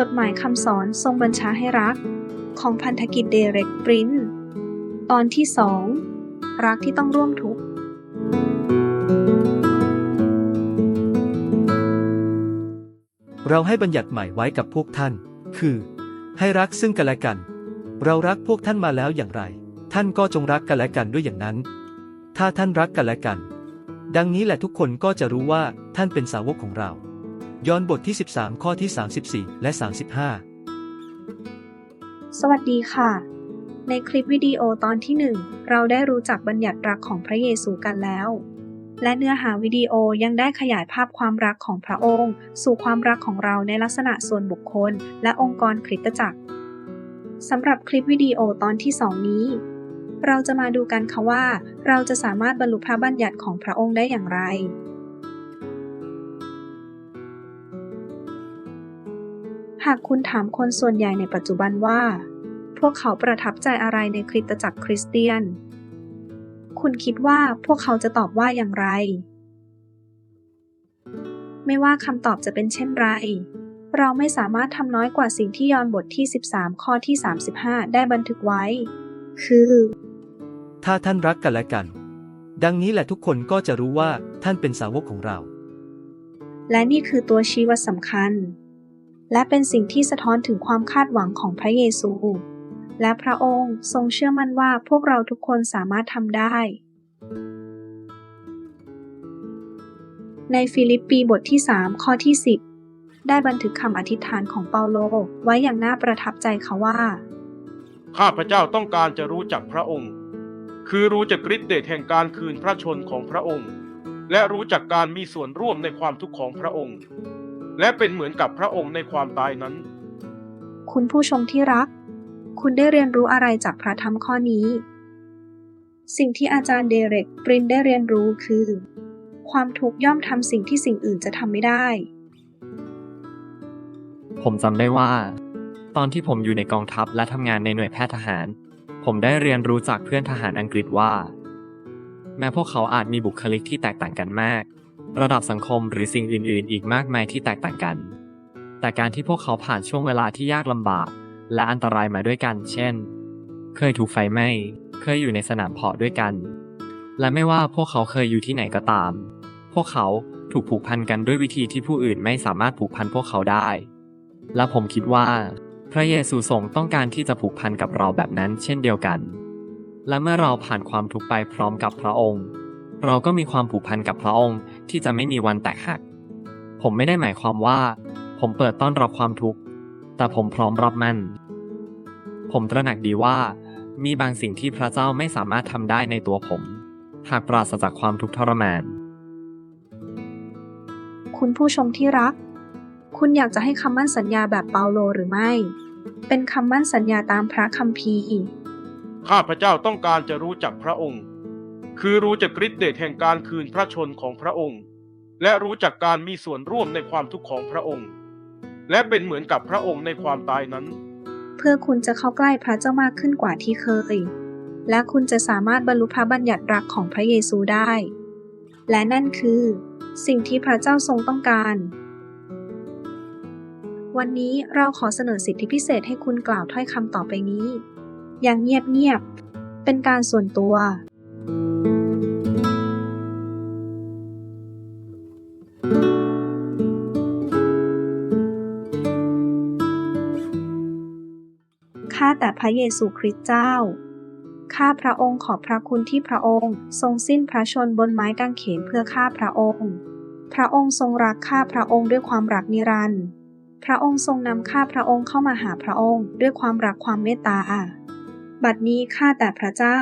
จดหมายคำสอนทรงบัญชาให้รัก ของพันธกิจเดเร็กปรินตอนที่สองรักที่ต้องร่วมทุกข์ เราให้บัญญัติใหม่ไว้กับพวกท่าน คือ ให้รักซึ่งกันและกัน เรารักพวกท่านมาแล้วอย่างไร ท่านก็จงรักกันและกันด้วยอย่างนั้น ถ้าท่านรักกันและกัน ดังนี้แหละทุกคนก็จะรู้ว่าท่านเป็นสาวกของเรา ย้อนบทที่ 13 ข้อที่ 34 และ 35 สวัสดีค่ะ ในคลิปวิดีโอตอนที่หนึ่งเราได้รู้จักบัญญัติรักของพระเยซูกันแล้ว และเนื้อหาวิดีโอยังได้ขยายภาพความรักของพระองค์ สู่ความรักของเราในลักษณะส่วนบุคคล และองค์กรคริสตจักรสำหรับคลิปวิดีโอตอนที่สองนี้ เราจะมาดูกันค่ะว่า เราจะสามารถบรรลุพระบัญญัติของพระองค์ได้อย่างไร หากคุณถามคนส่วนใหญ่ในปัจจุบันว่า พวกเขาประทับใจอะไรในคริสตจักรคริสเตียน คุณคิดว่าพวกเขาจะตอบว่าอย่างไร ไม่ว่าคำตอบจะเป็นเช่นไร เราไม่สามารถทำน้อยกว่าสิ่งที่ยอห์นบทที่ 13 ข้อที่ 35 ได้บันทึกไว้ คือ ถ้าท่านรักกันและกัน ดังนี้แหละทุกคนก็จะรู้ว่าท่านเป็นสาวกของเรา และนี่คือตัวชี้วัดสำคัญ และเป็นสิ่งที่สะท้อนถึงความคาดหวังของพระเยซู และพระองค์ทรงเชื่อมั่นว่าพวกเราทุกคนสามารถทำได้ ในฟิลิปปีบทที่ 3 ข้อที่ 10 ได้บันทึกคำอธิษฐานของเปาโลไว้อย่างน่าประทับใจค่ะว่า ข้าพเจ้าต้องการจะรู้จักพระองค์ คือรู้จักฤทธิ์เดชแห่งการคืนพระชนของพระองค์ และรู้จักการมีส่วนร่วมในความทุกข์ของพระองค์ และเป็นเหมือนกับพระองค์ในความตายนั้น คุณผู้ชมที่รัก คุณได้เรียนรู้อะไรจากพระธรรมข้อนี้ สิ่งที่อาจารย์เดเร็กปรินได้เรียนรู้คือ ความทุกข์ย่อมทำสิ่งที่สิ่งอื่นจะทำไม่ได้ ผมจำได้ว่า ตอนที่ผมอยู่ในกองทัพและทำงานในหน่วยแพทย์ทหาร ผมได้เรียนรู้จากเพื่อนทหารอังกฤษว่า แม้พวกเขาอาจมีบุคลิกที่แตกต่างกันมาก ระดับสังคมหรือสิ่งอื่น ๆ อีกมากมายที่แตกต่างกัน แต่การที่พวกเขาผ่านช่วงเวลาที่ยากลำบาก และอันตรายมาด้วยกัน เช่น เคยถูกไฟไหม้ เคยอยู่ในสนามเพาะด้วยกัน และไม่ว่าพวกเขาเคยอยู่ที่ไหนก็ตาม พวกเขาถูกผูกพันกันด้วยวิธีที่ผู้อื่นไม่สามารถผูกพันพวกเขาได้ และผมคิดว่า พระเยซูทรงต้องการที่จะผูกพันกับเราแบบนั้นเช่นเดียวกัน และเมื่อเราผ่านความทุกข์ไปพร้อมกับพระองค์ เราก็มีความผูกพันกับพระองค์ ที่จะไม่มีวันแตกหัก ผมไม่ได้หมายความว่า ผมเปิดต้อนรับความทุกข์ แต่ผมพร้อมรับมัน ผมตระหนักดีว่า มีบางสิ่งที่พระเจ้าไม่สามารถทำได้ในตัวผม หากปราศจากความทุกข์ทรมาน คุณผู้ชมที่รัก คุณอยากจะให้คำมั่นสัญญาแบบเปาโลหรือไม่ เป็นคำมั่นสัญญาตามพระคัมภีร์ข้าพเจ้าต้องการจะรู้จักพระองค์ คือรู้จักฤทธิ์เดชแห่งการคืนพระชนของพระองค์ และรู้จักการมีส่วนร่วมในความทุกข์ของพระองค์ และเป็นเหมือนกับพระองค์ในความตายนั้น เพื่อคุณจะเข้าใกล้พระเจ้ามากขึ้นกว่าที่เคย และคุณจะสามารถบรรลุพระบัญญัติรักของพระเยซูได้ และนั่นคือ สิ่งที่พระเจ้าทรงต้องการ วันนี้เราขอเสนอสิทธิพิเศษให้คุณกล่าวถ้อยคำต่อไปนี้ อย่างเงียบๆเป็นการส่วนตัว ข้าแต่พระเยซูคริสต์เจ้า ข้าพระองค์ขอบพระคุณที่พระองค์ทรงสิ้นพระชนบนไม้กางเขนเพื่อข้าพระองค์ พระองค์ทรงรักข้าพระองค์ด้วยความรักนิรันดร์ พระองค์ทรงนำข้าพระองค์เข้ามาหาพระองค์ด้วยความรักความเมตตา บัดนี้ข้าแต่พระเจ้า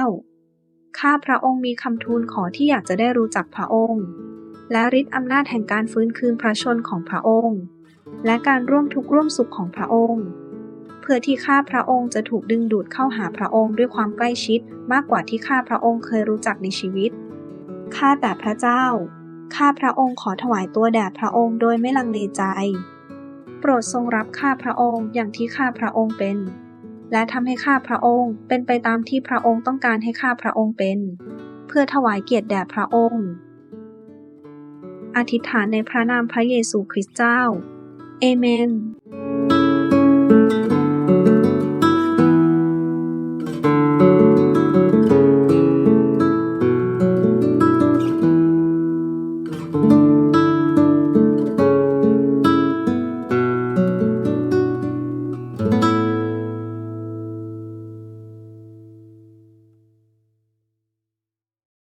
ข้าพระองค์มีคำทูลขอที่อยากจะได้รู้จักพระองค์ และฤทธิ์อำนาจแห่งการฟื้นคืนพระชนของพระองค์ และการร่วมทุกข์ร่วมสุขของพระองค์ เพื่อที่ข้าพระองค์จะถูกดึงดูดเข้าหาพระองค์ด้วยความใกล้ชิดมากกว่าที่ข้าพระองค์เคยรู้จักในชีวิต ข้าแต่พระเจ้า ข้าพระองค์ขอถวายตัวแด่พระองค์โดยไม่ลังเลใจ โปรดทรงรับข้าพระองค์อย่างที่ข้าพระองค์เป็น และทำให้ข้าพระองค์เป็นไปตามที่พระองค์ต้องการให้ข้าพระองค์เป็น เพื่อถวายเกียรติแด่พระองค์อธิษฐานในพระนามพระเยซูคริสต์เจ้า เอเมน